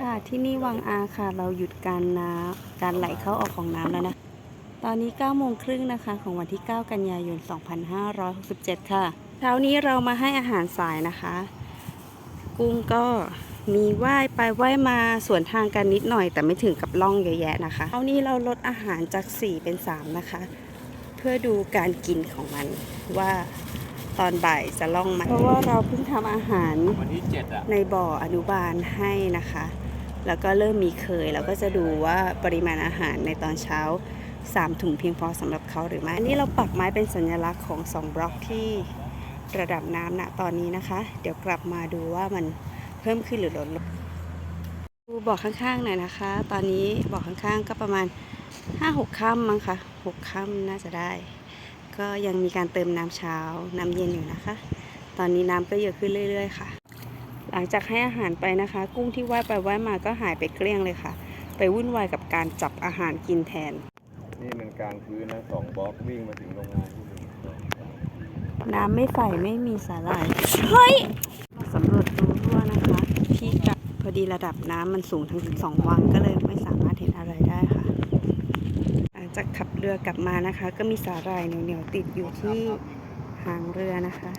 ค่ะ ที่นี่วังอาค่ะ เราหยุดการน้ำการไหลเข้าออกของน้ำแล้วนะ ตอนนี้9โมงครึ่งนะคะ ของวันที่ 9 กันยายน 2567 ค่ะ เช้านี้เรามาให้อาหารสายนะคะ กุ้งก็มีว่ายไปว่ายมาสวนทางกันนิดหน่อย แต่ไม่ถึงกับล่องเยอะแยะนะคะเช้านี้เราลดอาหารจาก 4 เป็น 3 นะคะ เพื่อดูการกินของมันว่าตอนบ่ายจะล่องไหมเพราะว่าเราเพิ่งทำอาหารวันที่เจ็ดอะในบ่ออนุบาลให้นะคะ แล้วก็เริ่มมีเคย แล้วก็จะดูว่าปริมาณอาหารในตอนเช้า 3 ถุงเพียงพอสำหรับเขาหรือไม่ อันนี้เราปักไม้เป็นสัญลักษณ์ของ 2 บล็อกที่ระดับน้ำณตอนนี้นะคะ เดี๋ยวกลับมาดูว่ามันเพิ่มขึ้นหรือลดลงดูบ่อข้างๆหน่อยนะคะ ตอนนี้บ่อข้างๆก็ประมาณ 5-6ค่ำมั้งคะ6ค่ำน่าจะได้ ก็ยังมีการเติมน้ำเช้าน้ำเย็นอยู่นะคะ ตอนนี้น้ำก็เยอะขึ้นเรื่อย ๆ ค่ะ ลังจากให้อาหารไปนะคะ กุ้งที่ว่ายไปว่ายมาก็หายไปเกลี้ยงเลยค่ะ ไปวุ่นวายกับการจับอาหารกินแทน นี่มันกลางพื้นนะสองบล็อกวิ่งมาถึงโรงงานที่หนึ่งสองสามน้ำไม่ใสไม่มีสาหร่ายเฮ้ยสำรวจดูรั่วนะคะ ที่กะพอดีระดับน้ำมันสูงทั้งสองวังก็เลยไม่สามารถเห็นอะไรได้ค่ะหลังจากขับเรือกลับมานะคะ ก็มีสาหร่ายเหนียวๆติดอยู่ที่หางเรือนะคะ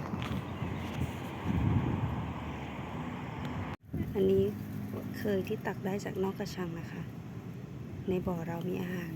อันนี้เคยที่ตักได้จากนอกกระชังนะคะ ในบ่อเรามีอาหาร